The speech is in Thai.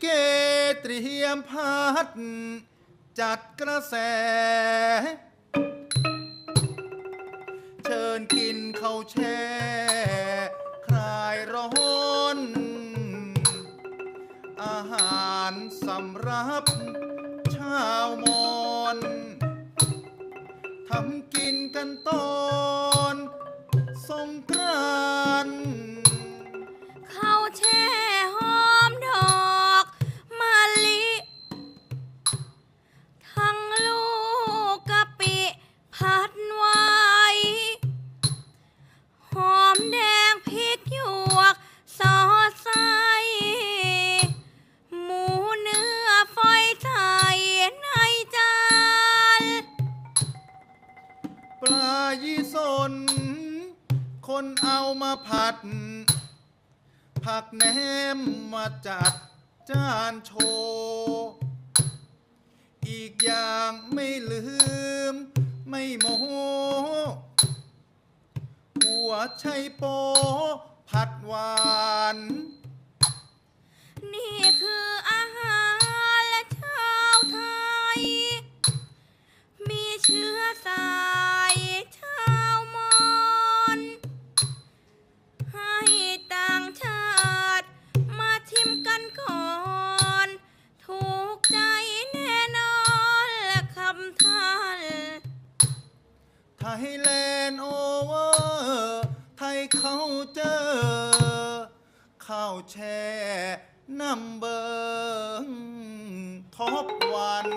เกตเรียมพัดจัดกระแส เชิญกินข้าวแช่ คลายร้อน อาหารสำรับชาวมอนทำกินกันตอนสงกรานข้าวแช่ น คนเอามาผัด ผักแหนมมาจัดจานโชว์อีกอย่างไม่ลืม ไม่โมโหหัวไชัยโป ผัดหวาน นี่คืออาหารและชาวไทย มีเชื้อสายานไทยแลนด์โอเวอร์ไทยเขาเจอ ข้าวแช่นัมเบอร์ท็อปวัน